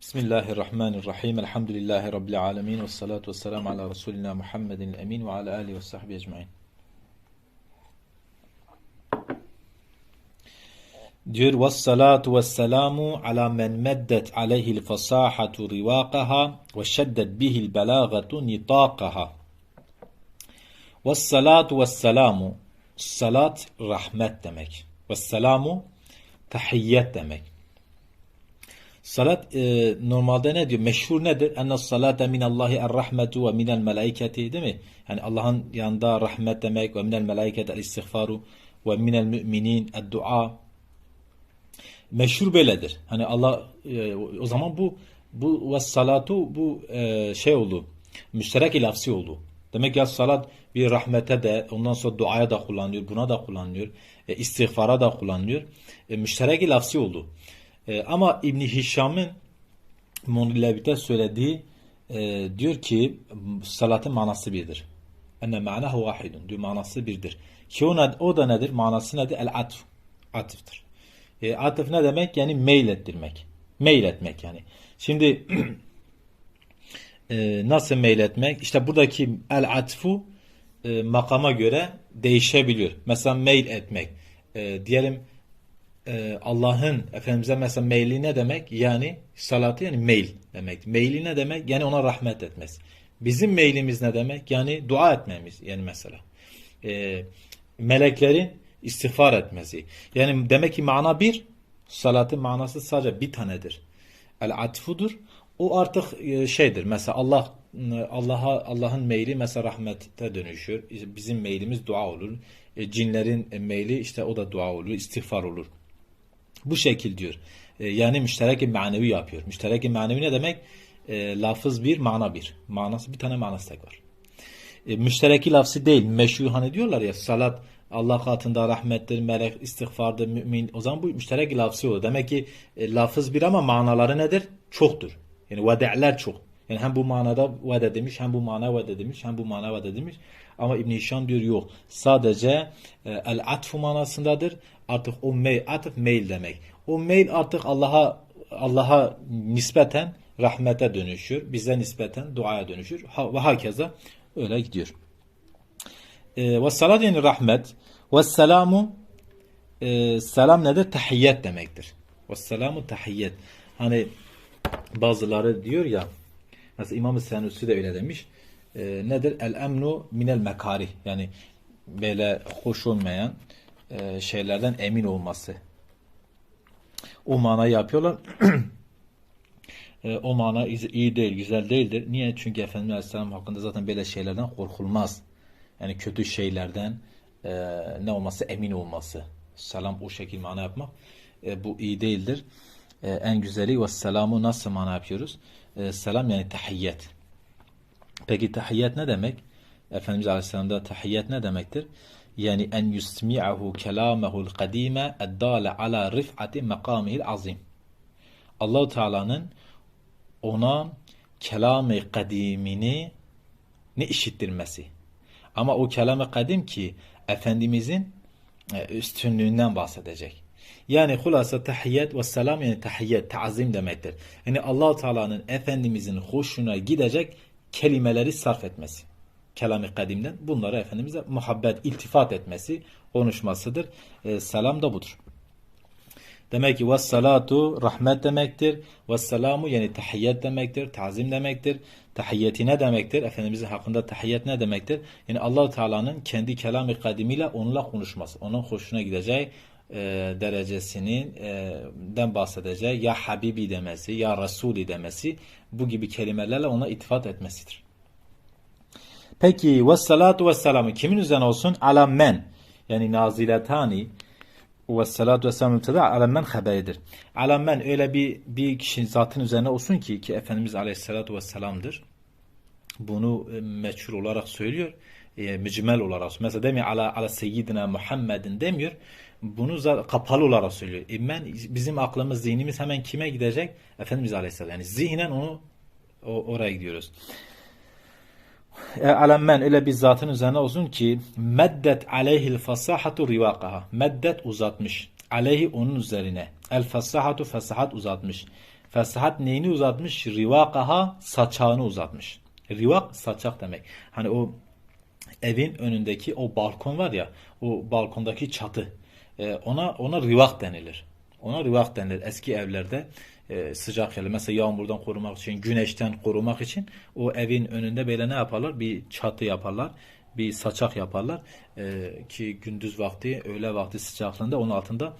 Bismillahirrahmanirrahim. Elhamdülillahi Rabbil alemin. Ve salatu ve selamu ala Resulina Muhammedin emin ve ala alihi ve sahbihi ecmain. Diyor ve salatu ve selamu ala men meddet aleyhil fasahatu rivakaha ve şeddet bihil belagatu nitakaha. Ve salatu ve selamu salat rahmet demek. Ve selamu tahiyyet demek. Salat e, normalde ne diyor? Meşhur nedir? Enne salate minallahi er-rahmetu ve minel melaiketi değil mi? Yani Allah'ın yanında rahmet demek ve minel melaiket el-istiğfaru ve minel müminin el-dua. Meşhur böyledir. Hani Allah e, o zaman bu bu ve salatu bu e, şey oldu. Müşterek lafzi oldu. Demek ya salat bir rahmete de ondan sonra duaya da kullanılıyor. Buna da kullanılıyor. E, istiğfara da kullanılıyor. E, müşterek lafzi oldu. E, ama İbni Hişam'ın Monilebit'e söylediği e, diyor ki salatın manası birdir. Enne ma'nahu vahidun. Diyor manası birdir. Ki o, o da nedir? Manası nedir? El atf. Atıftır. E, atıf ne demek? Yani meylettirmek. Meyletmek yani. Şimdi e, nasıl meyletmek? İşte buradaki el atfu e, makama göre değişebiliyor. Mesela mail etmek. E, diyelim e, Allah'ın Efendimiz'e mesela meyli ne demek? Yani salatı yani mail demek. Meyli ne demek? Yani ona rahmet etmesi. Bizim meylimiz ne demek? Yani dua etmemiz. Yani mesela. E, meleklerin istiğfar etmesi. Yani demek ki mana bir. Salatın manası sadece bir tanedir. El atfudur. O artık e, şeydir. Mesela Allah Allah'a Allah'ın meyli mesela rahmete dönüşür. Bizim meylimiz dua olur. E, cinlerin meyli işte o da dua olur, istiğfar olur. Bu şekil diyor. E, yani müşterek manevi yapıyor. Müşterek manevi ne demek? E, lafız bir, mana bir. Manası bir tane manası tek var. E, müştereki lafzı değil. Meşhur hani diyorlar ya salat Allah katında rahmettir, melek istiğfardır, mümin. O zaman bu müşterek lafzı o. Demek ki e, lafız bir ama manaları nedir? Çoktur. Yani vede'ler çok. Yani hem bu manada vade demiş, hem bu mana vade demiş, hem bu mana vade demiş. Ama İbn Hişam diyor yok. Sadece e, el atfu manasındadır. Artık o mail, atıf mail demek. O mail artık Allah'a Allah'a nispeten rahmete dönüşür. Bize nispeten duaya dönüşür. Ha, ve hakeza öyle gidiyor. E, ve salat yani rahmet. Ve selamu e, selam nedir? Tahiyyet demektir. Ve selamu tahiyyet. Hani bazıları diyor ya mesela İmam-ı Senusi de öyle demiş. E, nedir? El emnu minel mekari. Yani böyle hoş olmayan e, şeylerden emin olması. O manayı yapıyorlar. e, o mana iyi değil, güzel değildir. Niye? Çünkü Efendimiz Aleyhisselam hakkında zaten böyle şeylerden korkulmaz. Yani kötü şeylerden e, ne olması? Emin olması. Selam o şekil mana yapmak. E, bu iyi değildir. E, en güzeli ve selamu nasıl mana yapıyoruz? E, selam yani tahiyyet. Peki tahiyyet ne demek? Efendimiz Aleyhisselam'da tahiyyet ne demektir? Yani en yusmi'ahu kelamehu'l kadime eddale ala rif'ati makamihil azim. Allahu Teala'nın ona kelam-ı kadimini ne işittirmesi. Ama o kelam-ı kadim ki Efendimizin e, üstünlüğünden bahsedecek. Yani hulasa tahiyyet ve selam yani tahiyyet, ta'zim demektir. Yani allah Teala'nın Efendimizin hoşuna gidecek kelimeleri sarf etmesi. Kelam-ı kadimden bunları Efendimiz'e muhabbet, iltifat etmesi, konuşmasıdır. E, selam da budur. Demek ki vessalatu rahmet demektir. Vesselamu yani tahiyyet demektir. Tazim demektir. Tahiyyeti ne demektir? Efendimizin hakkında tahiyyet ne demektir? Yani allah Teala'nın kendi kelam-ı kadimiyle onunla konuşması. Onun hoşuna gideceği e, derecesinin e, den bahsedeceği ya Habibi demesi ya Resulü demesi bu gibi kelimelerle ona itifat etmesidir. Peki ve salatu ve selamı kimin üzerine olsun? Ala men yani naziletani ve salatu ve selam mübteda ala men haberidir. Ala men öyle bir, bir kişinin zatın üzerine olsun ki ki Efendimiz aleyhissalatu vesselam'dır. Bunu e, meçhul olarak söylüyor. E, mücmel olarak. Mesela demiyor ala, ala seyyidina Muhammedin demiyor. Bunu kapalı olarak söylüyor. E ben, bizim aklımız, zihnimiz hemen kime gidecek? Efendimiz aleyhisselam. Yani zihnen onu o, oraya gidiyoruz. E, alemmen öyle bir zatın üzerine olsun ki meddet aleyhil fasahatu rivakaha. Meddet uzatmış. Aleyhi onun üzerine. El fasahatu fasahat uzatmış. Fesahat neyini uzatmış? Rivakaha saçağını uzatmış. Rivak saçak demek. Hani o evin önündeki o balkon var ya, o balkondaki çatı. E, ona ona rivak denilir. Ona rivak denilir. Eski evlerde e, sıcak yerler. Mesela yağmurdan korumak için, güneşten korumak için o evin önünde böyle ne yaparlar? Bir çatı yaparlar. Bir saçak yaparlar. E, ki gündüz vakti, öğle vakti sıcaklığında onun altında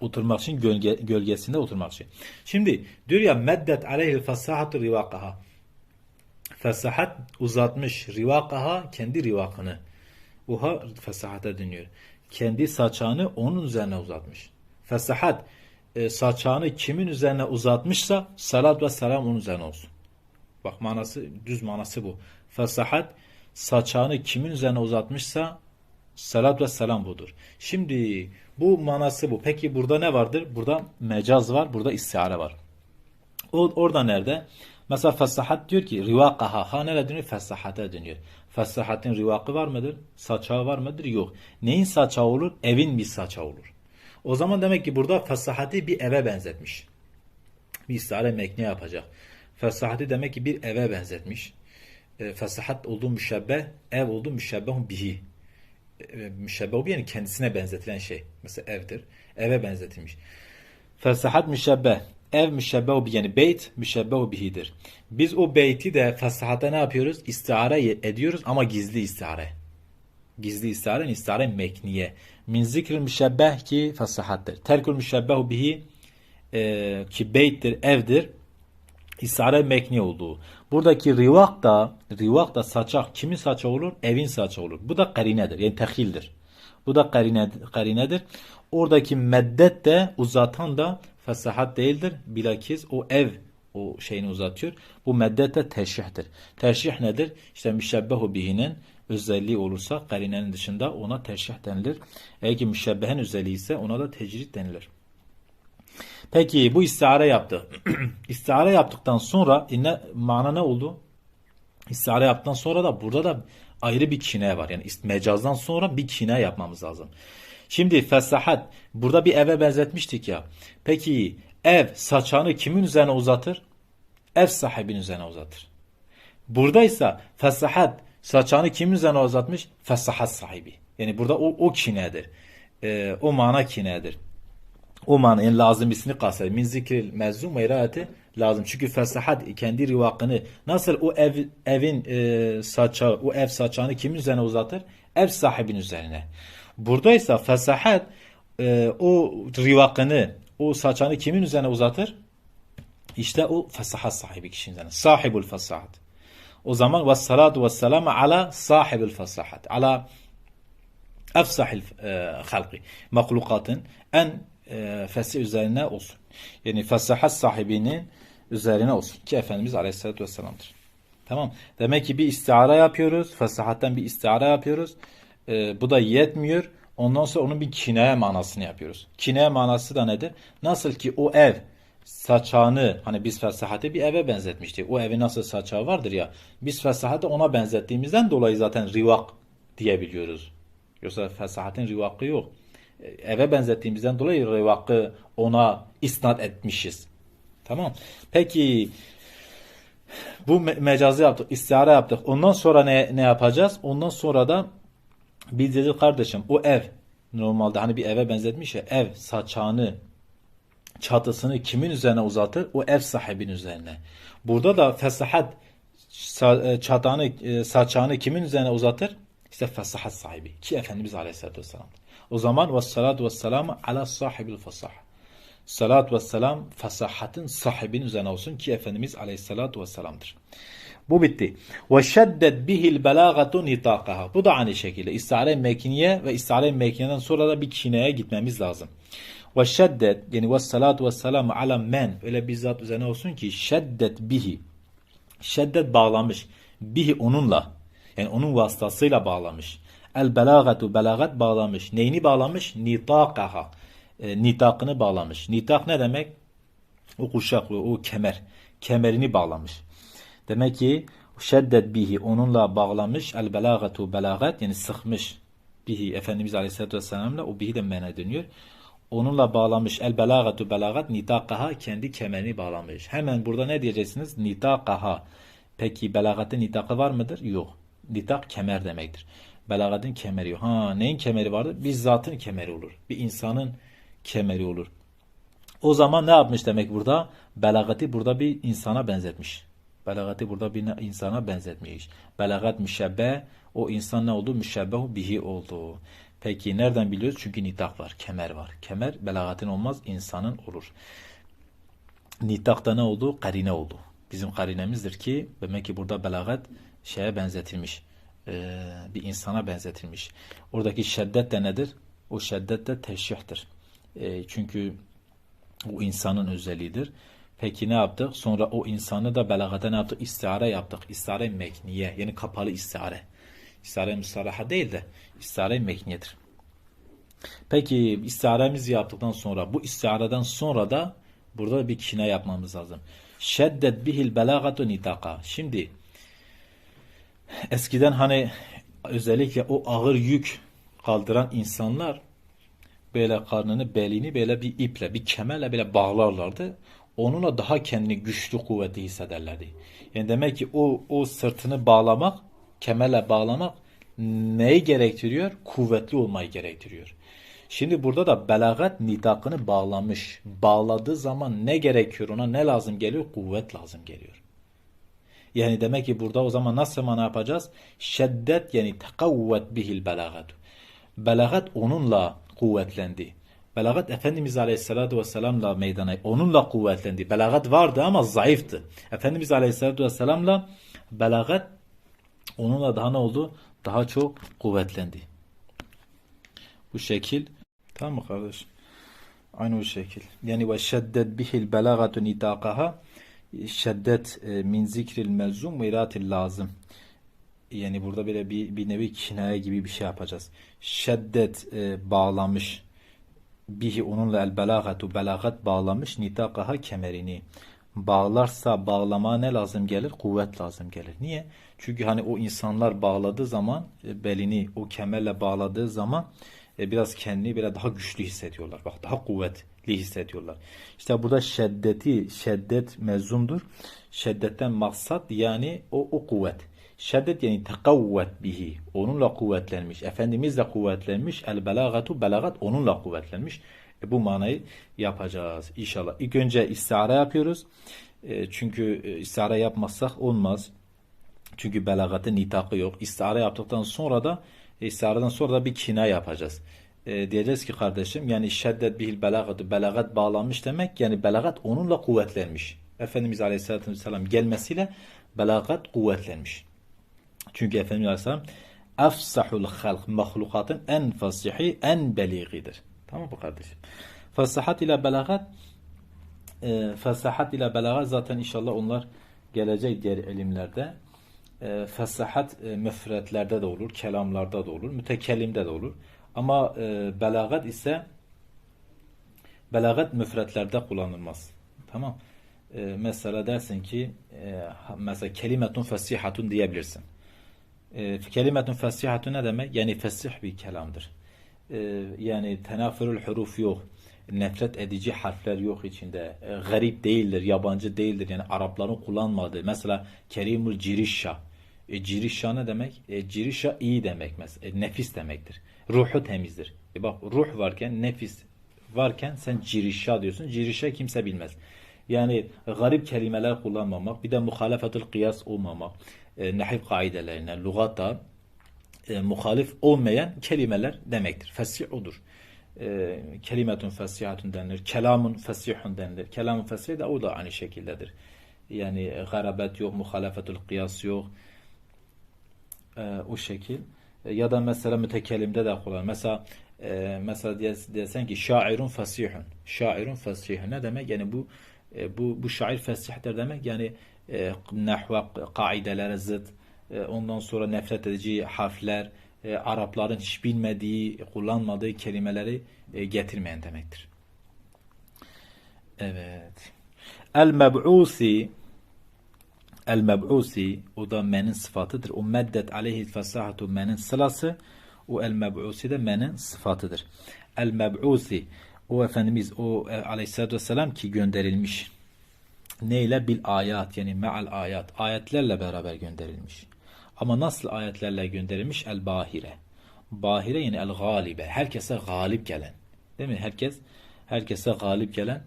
oturmak için gölge, gölgesinde oturmak için. Şimdi diyor ya meddet aleyhil fasahatu rivakaha. Fesahat uzatmış rivakaha kendi rivakını. Uha fesahata dönüyor. Kendi saçağını onun üzerine uzatmış. Fesahat e, saçağını kimin üzerine uzatmışsa salat ve selam onun üzerine olsun. Bak manası düz manası bu. Fesahat saçağını kimin üzerine uzatmışsa salat ve selam budur. Şimdi bu manası bu. Peki burada ne vardır? Burada mecaz var, burada istiare var. O, orada nerede? Mesela fesahat diyor ki rivakaha. Ha nereye dönüyor? Fesahate dönüyor. Fesahatin rivakı var mıdır? Saçağı var mıdır? Yok. Neyin saçağı olur? Evin bir saçağı olur. O zaman demek ki burada fesahati bir eve benzetmiş. Bir istihare mekne yapacak. Fesahati demek ki bir eve benzetmiş. E, fesahat olduğu müşebbeh, ev olduğu müşebbehun bihi. E, müşebbeh yani kendisine benzetilen şey. Mesela evdir. Eve benzetilmiş. Fesahat müşebbeh. Ev müşebbehu yani beyt müşebbehu bihidir. Biz o beyti de fesahata ne yapıyoruz? İstihare ediyoruz ama gizli istihare. Gizli istihare, istihare mekniye. Min zikril müşebbeh ki fesahattır. Terkül müşebbehu bihi e, ki beyttir, evdir. İstihare mekni olduğu. Buradaki rivak da rivak da saçak kimin saçı olur? Evin saçı olur. Bu da karinedir. Yani tehildir. Bu da karinedir. karinedir. Oradaki meddet de uzatan da fesahat değildir. Bilakis o ev o şeyini uzatıyor. Bu meddet de teşrihtir. Teşrih nedir? İşte müşebbehu bihinin özelliği olursa karinenin dışında ona teşrih denilir. Eğer ki müşebbehin özelliği ise ona da tecrid denilir. Peki bu istihare yaptı. istihare yaptıktan sonra ne, mana ne oldu? İstihare yaptıktan sonra da burada da ayrı bir kine var. Yani mecazdan sonra bir kine yapmamız lazım. Şimdi fesahat burada bir eve benzetmiştik ya. Peki ev saçağını kimin üzerine uzatır? Ev sahibinin üzerine uzatır. Buradaysa fesahat saçağını kimin üzerine uzatmış? Fesahat sahibi. Yani burada o, o kinedir. Ee, o mana kinedir. O mana yani lazım ismini kasteder. Min zikril mezum ve lazım. Çünkü fesahat kendi rivakını nasıl o ev evin e, saçağı, o ev saçağını kimin üzerine uzatır? Ev sahibinin üzerine. Buradaysa fesahat e, o rivakını, o saçanı kimin üzerine uzatır? İşte o fesahat sahibi kişinin üzerine. Sahibul fesahat. O zaman ve salatu ve selamu ala sahibil fesahat. Ala efsahil e, halki. Mahlukatın en e, fesih üzerine olsun. Yani fesahat sahibinin üzerine olsun. Ki Efendimiz Aleyhisselatü Vesselam'dır. Tamam. Demek ki bir istihara yapıyoruz. Fesahatten bir istihara yapıyoruz. E, bu da yetmiyor. Ondan sonra onun bir kineye manasını yapıyoruz. Kineye manası da nedir? Nasıl ki o ev saçağını hani biz fesahate bir eve benzetmiştik. O evin nasıl saçağı vardır ya. Biz fesahate ona benzettiğimizden dolayı zaten rivak diyebiliyoruz. Yoksa fesahatin rivakı yok. E, eve benzettiğimizden dolayı rivakı ona isnat etmişiz. Tamam. Peki bu me mecazı yaptık, istihare yaptık. Ondan sonra ne, ne yapacağız? Ondan sonra da biz dedi kardeşim o ev normalde hani bir eve benzetmiş ya ev saçağını çatısını kimin üzerine uzatır? O ev sahibinin üzerine. Burada da fesahat e, çatağını e, saçağını kimin üzerine uzatır? İşte fesahat sahibi ki Efendimiz Aleyhisselatü Vesselam. O zaman ve salatu ve selamu ala sahibil fesah. Salat ve selam fesahatın sahibinin üzerine olsun ki Efendimiz Aleyhisselatü Vesselam'dır. Bu bitti. Ve şeddet bihil belagatu nitakaha. Bu da aynı şekilde. İstihare mekiniye ve istihare mekineden sonra da bir kineye gitmemiz lazım. Ve şeddet yani ve salatu ve selamu ala men öyle bizzat üzerine olsun ki şeddet bihi. Şeddet bağlamış. Bihi onunla. Yani onun vasıtasıyla bağlamış. El belagatu belagat bağlamış. Neyini bağlamış? Nitakaha. E, nitakını bağlamış. Nitak ne demek? O kuşak, o kemer. Kemerini bağlamış. Demek ki şeddet bihi onunla bağlamış el belagatu belagat yani sıkmış bihi Efendimiz Aleyhisselatü Vesselam'la o bihi de mene dönüyor. onunla bağlamış. El belagatu belagat nitakaha kendi kemerini bağlamış. Hemen burada ne diyeceksiniz? Nitakaha. Peki belagatın nitakı var mıdır? Yok. Nitak kemer demektir. Belagatın kemeri. Ha neyin kemeri vardır? Bir zatın kemeri olur. Bir insanın kemeri olur. O zaman ne yapmış demek burada? Belagati burada bir insana benzetmiş. Belagati burada bir insana benzetmiş. Belagat müşebbe o insan ne oldu? Müşebbehu bihi oldu. Peki nereden biliyoruz? Çünkü nitak var, kemer var. Kemer belagatin olmaz, insanın olur. Nitakta ne oldu? Karine oldu. Bizim karinemizdir ki demek ki burada belagat şeye benzetilmiş. Ee, bir insana benzetilmiş. Oradaki şiddet de nedir? O şiddet de teşrihtir. Ee, çünkü o insanın özelliğidir. Peki ne yaptık? Sonra o insanı da belagata ne yaptık? İstihare yaptık. İstihare mekniye. Yani kapalı istihare. İstihare müsalaha değil de istihare mekniyedir. Peki istiharemizi yaptıktan sonra bu istihareden sonra da burada bir kine yapmamız lazım. Şeddet bihil belagatu nitaka. Şimdi eskiden hani özellikle o ağır yük kaldıran insanlar böyle karnını, belini böyle bir iple, bir kemerle böyle bağlarlardı. Onunla daha kendini güçlü, kuvvetli hissederlerdi. Yani demek ki o, o sırtını bağlamak, kemerle bağlamak neyi gerektiriyor? Kuvvetli olmayı gerektiriyor. Şimdi burada da belagat nitakını bağlamış. Bağladığı zaman ne gerekiyor ona? Ne lazım geliyor? Kuvvet lazım geliyor. Yani demek ki burada o zaman nasıl mana yapacağız? Şeddet yani tekavvet bihil belagatu. Belagat onunla kuvvetlendi. Belagat Efendimiz Aleyhisselatü Vesselam'la meydana, onunla kuvvetlendi. Belagat vardı ama zayıftı. Efendimiz Aleyhisselatü Vesselam'la belagat onunla daha ne oldu? Daha çok kuvvetlendi. Bu şekil. Tamam mı kardeşim? Aynı bu şekil. Yani ve şeddet bihil belagatu nitakaha şeddet e, min zikril melzum ve iratil lazım. Yani burada böyle bir, bir nevi kinaye gibi bir şey yapacağız. Şeddet e, bağlamış bihi onunla el belagatu belagat bağlamış nitakaha kemerini bağlarsa bağlama ne lazım gelir? Kuvvet lazım gelir. Niye? Çünkü hani o insanlar bağladığı zaman e, belini o kemerle bağladığı zaman e, biraz kendini biraz daha güçlü hissediyorlar. Bak daha kuvvetli hissediyorlar. İşte burada şeddeti, şeddet mezumdur. Şeddetten maksat yani o, o kuvvet. Şeddet yani tekavvet bihi. Onunla kuvvetlenmiş. Efendimiz de kuvvetlenmiş. El belagatu belagat onunla kuvvetlenmiş. E, bu manayı yapacağız inşallah. İlk önce istihare yapıyoruz. E, çünkü e, istihare yapmazsak olmaz. Çünkü belagatın nitakı yok. İstihare yaptıktan sonra da istihareden sonra da bir kina yapacağız. E, diyeceğiz ki kardeşim yani şeddet bihil belagatu belagat bağlanmış demek yani belagat onunla kuvvetlenmiş. Efendimiz Aleyhisselatü Vesselam gelmesiyle belagat kuvvetlenmiş. Çünkü Efendimiz Aleyhisselam efsahul halk mahlukatın en fasihi en beligidir. Tamam mı kardeşim? Fasahat ile belagat e, fasahat ile belagat zaten inşallah onlar gelecek diğer ilimlerde. E, fasahat e, müfretlerde de olur, kelamlarda da olur, mütekellimde de olur. Ama e, belagat ise belagat müfretlerde kullanılmaz. Tamam. E, mesela dersin ki e, mesela kelimetun fasihatun diyebilirsin. E, kelimetun fasihatun ne demek? Yani fesih bir kelamdır. E, yani tenafürül huruf yok. Nefret edici harfler yok içinde. E, garip değildir, yabancı değildir. Yani Arapların kullanmadığı. Mesela kerimul cirişşa. E, cirişşa ne demek? E, cirişşa iyi demek mesela. E, nefis demektir. Ruhu temizdir. E bak ruh varken, nefis varken sen cirişşa diyorsun. Cirişşa kimse bilmez. Yani garip kelimeler kullanmamak, bir de muhalefetül kıyas olmamak, e, nahiv kaidelerine, lügata e, muhalif olmayan kelimeler demektir. Fesih odur. E, kelimetun fesihatun denilir. Kelamun fesihun denilir. Kelamun fesih de o da aynı şekildedir. Yani e, garabet yok, muhalefetül kıyas yok. E, o şekil. E, ya da mesela mütekellimde de kullanılır. Mesela e, mesela desen ki şairun fesihun. Şairun fesihun. Ne demek? Yani bu e, bu bu şair fesihtir demek. Yani e, nahva kaidelere zıt, e, ondan sonra nefret edici harfler, e, Arapların hiç bilmediği, kullanmadığı kelimeleri e, getirmeyen demektir. Evet. El-meb'usi El-meb'usi o da menin sıfatıdır. O meddet aleyhi fesahatu menin sılası o el-meb'usi de menin sıfatıdır. El-meb'usi o Efendimiz o e, aleyhissalatü vesselam ki gönderilmiş. Neyle? Bil ayat yani me'al ayat. Ayetlerle beraber gönderilmiş. Ama nasıl ayetlerle gönderilmiş? El bahire. Bahire yani el galibe. Herkese galip gelen. Değil mi? Herkes herkese galip gelen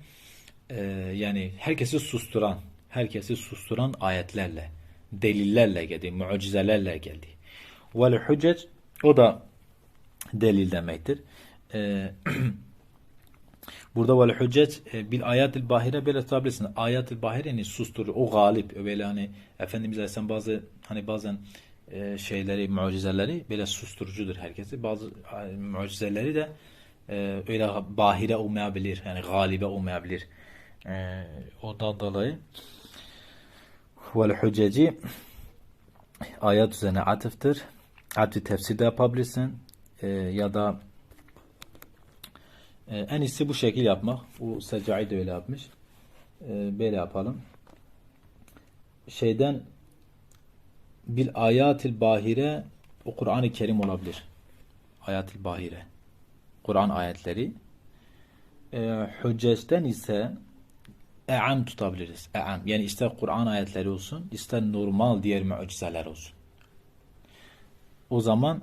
e, yani herkesi susturan herkesi susturan ayetlerle delillerle geldi. Mucizelerle geldi. Vel hüccec o da delil demektir. E, Burada vel hüccet e, bil ayatil bahire böyle tutabilirsin. Ayatil bahire yani susturur. O galip. Böyle hani Efendimiz Aleyhisselam bazı hani bazen e, şeyleri, mucizeleri böyle susturucudur herkesi. Bazı e, mucizeleri de e, öyle bahire olmayabilir. Yani galibe olmayabilir. E, ondan dolayı vel hücceci ayet üzerine atıftır. Atıf tefsir de yapabilirsin. E, ya da ee, en iyisi bu şekil yapmak. Bu Secai de öyle yapmış. Ee, böyle yapalım. Şeyden bil ayatil bahire o Kur'an-ı Kerim olabilir. Ayatil bahire. Kur'an ayetleri. Ee, hüccesten ise e'am tutabiliriz. E'am. Yani ister Kur'an ayetleri olsun, ister normal diğer mucizeler olsun. O zaman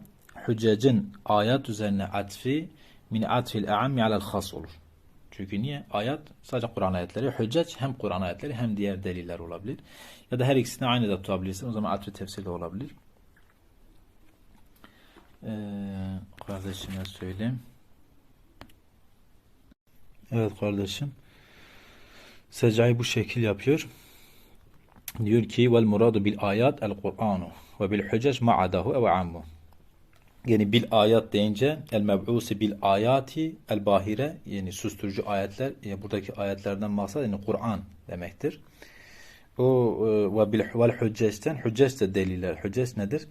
hüccecin ayet üzerine atfi min atfil e'ammi alel has olur. Çünkü niye? Ayet sadece Kur'an ayetleri. Hüccet hem Kur'an ayetleri hem diğer deliller olabilir. Ya da her ikisini aynı da tutabilirsin. O zaman atfi tefsir de olabilir. Ee, kardeşime söyleyeyim. Evet kardeşim. Secai bu şekil yapıyor. Diyor ki vel muradu bil ayat el Kur'anu ve bil hüccec ma'adahu ev ammu. Yani bil ayat deyince el meb'usi bil ayati el bahire yani susturucu ayetler yani buradaki ayetlerden maksat yani Kur'an demektir. O e, ve bil vel hüccesten hücces de deliller. Hücces nedir?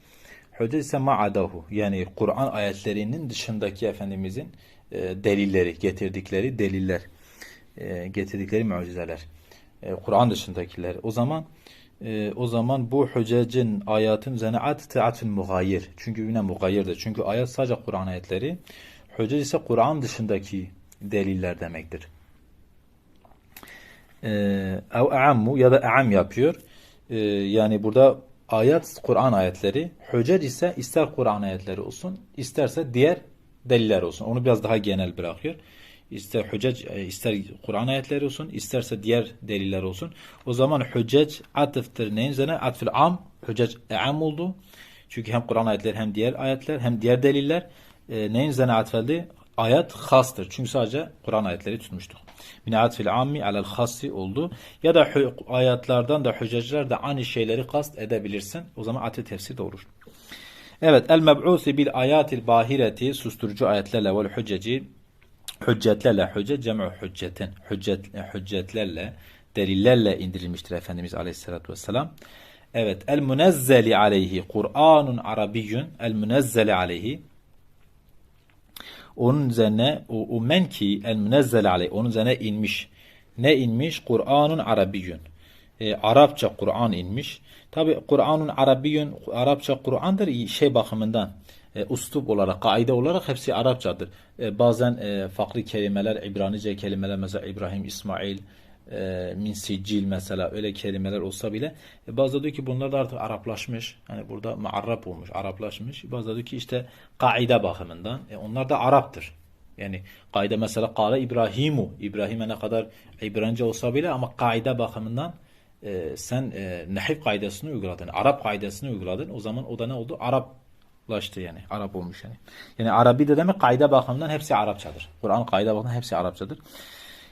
Hücces ise ma'adahu yani Kur'an ayetlerinin dışındaki Efendimizin e, delilleri, getirdikleri deliller, e, getirdikleri mucizeler. E, Kur'an dışındakiler. O zaman e, o zaman bu hüccecin ayatın atı atfin mugayir. Çünkü yine mugayirdir. Çünkü ayet sadece Kur'an ayetleri. Hüccec ise Kur'an dışındaki deliller demektir. Ev e'ammu ya da e'am yapıyor. E, yani burada ayet Kur'an ayetleri. Hüccec ise ister Kur'an ayetleri olsun, isterse diğer deliller olsun. Onu biraz daha genel bırakıyor ister hüccec e, ister Kur'an ayetleri olsun isterse diğer deliller olsun. O zaman hüccec atıftır neyin üzerine? Atfil am. Hüccec am oldu. Çünkü hem Kur'an ayetleri hem diğer ayetler hem diğer deliller e, neyin üzerine atfedildi? Ayet hastır. Çünkü sadece Kur'an ayetleri tutmuştuk. Min atfil ammi alel hasi oldu. Ya da ayetlerden de hüccecler de aynı şeyleri kast edebilirsin. O zaman atı tefsir olur. Evet. El meb'usi bil ayatil bahireti susturucu ayetlerle vel hücceci hüccetlerle hüccet cem'u hüccetin hüccet, hüccetlerle delillerle indirilmiştir Efendimiz Aleyhisselatü Vesselam. Evet. El münezzeli aleyhi Kur'anun arabiyyun el münezzeli aleyhi onun üzerine o, o men ki el münezzeli aleyhi onun üzerine inmiş. Ne inmiş? Kur'anun arabiyyun. E, Arapça Kur'an inmiş. Tabi Kur'anun arabiyyun Arapça Kur'andır şey bakımından e, ustup olarak, kaide olarak hepsi Arapçadır. E, bazen e, farklı kelimeler, İbranice kelimeler mesela İbrahim, İsmail, e, min sicil mesela öyle kelimeler olsa bile e, bazı diyor ki bunlar da artık Araplaşmış. Hani burada muarrap olmuş, Araplaşmış. Bazı diyor ki işte kaide bakımından e, onlar da Araptır. Yani kaide mesela kale İbrahimu. İbrahim'e ne kadar İbranice olsa bile ama kaide bakımından e, sen e, nehif kaidesini uyguladın. Arap kaidesini uyguladın. O zaman o da ne oldu? Arap laştı yani. Arap olmuş yani. Yani Arabi de demek kaide bakımından hepsi Arapçadır. Kur'an kaide bakımından hepsi Arapçadır.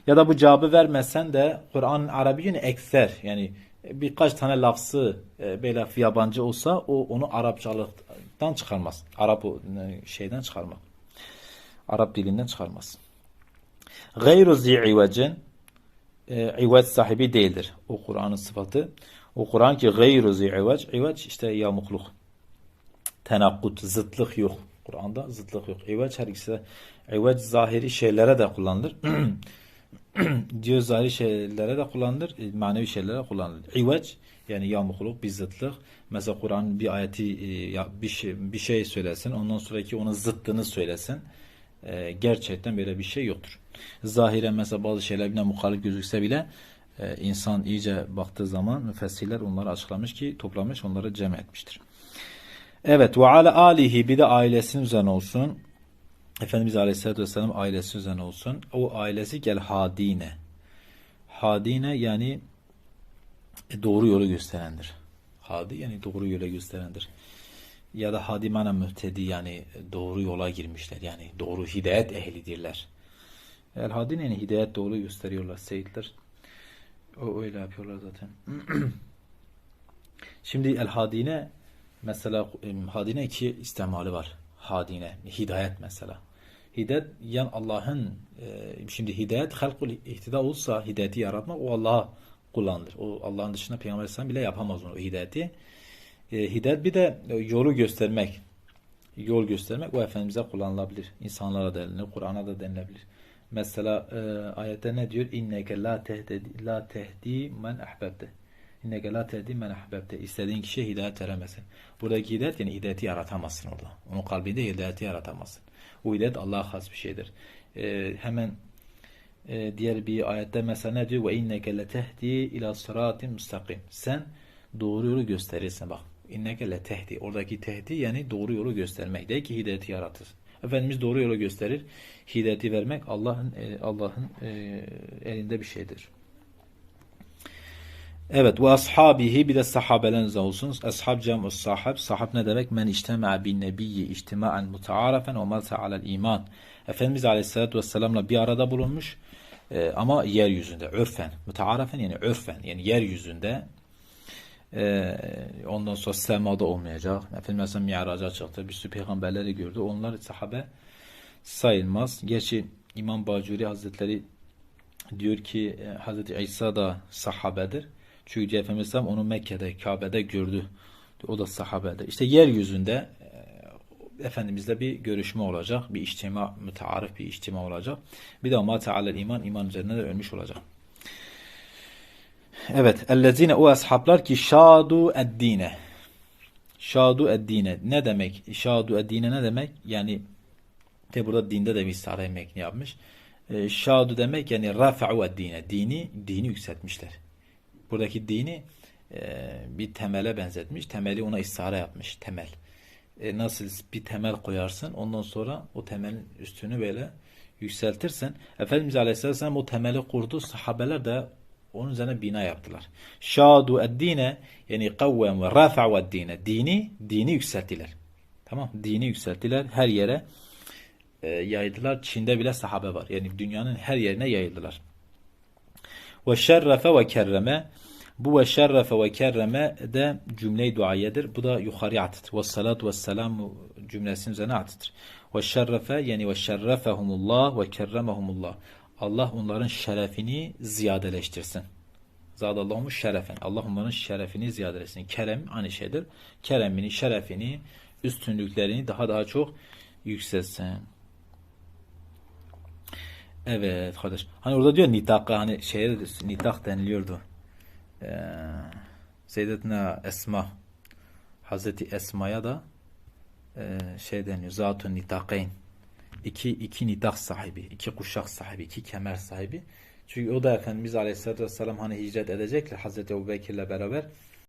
Ya da bu cevabı vermezsen de Kur'an Arabiyin ekser yani birkaç tane lafzı e, böyle yabancı olsa o onu Arapçalıktan çıkarmaz. Arap e, şeyden çıkarmak. Arap dilinden çıkarmaz. Gayru zi'ivecin e, ivac sahibi değildir. O Kur'an'ın sıfatı. O Kur'an ki gayru zi'ivac. İvac işte yamukluk tenakkut, zıtlık yok. Kur'an'da zıtlık yok. İveç her ikisi İveç zahiri şeylere de kullanılır. diyor zahiri şeylere de kullanılır. E, manevi şeylere kullanılır. İveç yani yamukluk, bir zıtlık. Mesela Kur'an bir ayeti e, bir şey, bir şey söylesin. Ondan sonraki onun zıttını söylesin. E, gerçekten böyle bir şey yoktur. Zahiren mesela bazı şeyler birbirine muhalif gözükse bile e, insan iyice baktığı zaman müfessirler onları açıklamış ki toplamış onları cem etmiştir. Evet ve ala alihi bir de ailesinin üzerine olsun. Efendimiz Aleyhisselatü Vesselam ailesi üzerine olsun. O ailesi gel hadine. Hadine yani e, doğru yolu gösterendir. Hadi yani doğru yola gösterendir. Ya da hadi mana mühtedi yani doğru yola girmişler. Yani doğru hidayet ehlidirler. El hadine yani hidayet doğru gösteriyorlar seyitler. O öyle yapıyorlar zaten. Şimdi el hadine mesela hadine iki istimali var. Hadine hidayet mesela. Hidayet yan Allah'ın e, şimdi hidayet halkul ihtida olsa hidayeti yaratmak o Allah'a kullanılır. O Allah'ın dışında Peygamber Aleyhisselam bile yapamaz onu hidayeti. E, hidayet bir de e, yolu göstermek. Yol göstermek o Efendimiz'e kullanılabilir. İnsanlara da denilir, Kur'an'a da denilebilir. Mesela e, ayette ne diyor? İnneke la tehdi la tehdi men ahbebte. İnneke la tehdi men ahbebte. İstediğin kişiye hidayet veremezsin. Buradaki hidayet yani hidayeti yaratamazsın orada. Onun kalbinde hidayeti yaratamazsın. O hidayet Allah'a has bir şeydir. E, hemen e, diğer bir ayette mesela ne diyor? Ve inneke letehdi ila sıratin müstakim. Sen doğru yolu gösterirsin bak. İnneke letehdi. Oradaki tehdi yani doğru yolu göstermek. Değil ki hidayeti yaratır. Efendimiz doğru yolu gösterir. Hidayeti vermek Allah'ın e, Allah'ın e, elinde bir şeydir. Evet ve ashabihi bir de sahabeleriniz olsun. Ashab cem'us sahab. Sahab ne demek? Men içtema'a bin nebiyyi içtima'en mutaarafen ve mata alel iman. Efendimiz Aleyhisselatü Vesselam'la bir arada bulunmuş. E, ama yeryüzünde örfen. Mutaarafen yani örfen. Yani yeryüzünde e, ondan sonra semada olmayacak. Efendimiz Aleyhisselam mi'raca çıktı. Bir sürü peygamberleri gördü. Onlar sahabe sayılmaz. Gerçi İmam Bacuri Hazretleri diyor ki e, Hazreti İsa da sahabedir. Çünkü Efendimiz onu Mekke'de, Kabe'de gördü. O da sahabedir. İşte yeryüzünde e, Efendimizle bir görüşme olacak. Bir içtima, mütearif bir içtima olacak. Bir de ma tealel iman, iman üzerine de ölmüş olacak. Evet. Ellezine o ashablar ki şadu eddine. Şadu eddine. Ne demek? Şadu eddine ne demek? Yani de burada dinde de bir istihara emekini yapmış. E, şadu demek yani rafa'u eddine. Dini, dini yükseltmişler. Buradaki dini e, bir temele benzetmiş. Temeli ona istihara yapmış. Temel. E, nasıl bir temel koyarsın ondan sonra o temelin üstünü böyle yükseltirsen Efendimiz Aleyhisselam o temeli kurdu. Sahabeler de onun üzerine bina yaptılar. Şadu eddine yani kavvem ve rafa'u eddine. Dini, dini yükselttiler. Tamam Dini yükselttiler. Her yere e, yaydılar. Çin'de bile sahabe var. Yani dünyanın her yerine yayıldılar. Ve şerrefe ve kerreme bu ve şerrefe ve kerreme de cümle-i duayedir. Bu da yukarı atıdır. Ve salatu ve selam cümlesinin üzerine atıdır. Ve şerrefe yani ve şerrefehumullah ve kerremehumullah. Allah onların şerefini ziyadeleştirsin. Zadallahu şerefen. Allah onların şerefini ziyadeleştirsin. Kerem aynı şeydir. Keremini, şerefini, üstünlüklerini daha daha çok yükselsin. Evet kardeş. Hani orada diyor nitaka hani şeye nitak deniliyordu. Ee, Seyyidetine Esma Hazreti Esma'ya da e, şey deniyor. Zatun nitakayn. İki, iki nitak sahibi, iki kuşak sahibi, iki kemer sahibi. Çünkü o da Efendimiz Aleyhisselatü Vesselam hani hicret edecekler Hazreti Ebu Bekir'le beraber.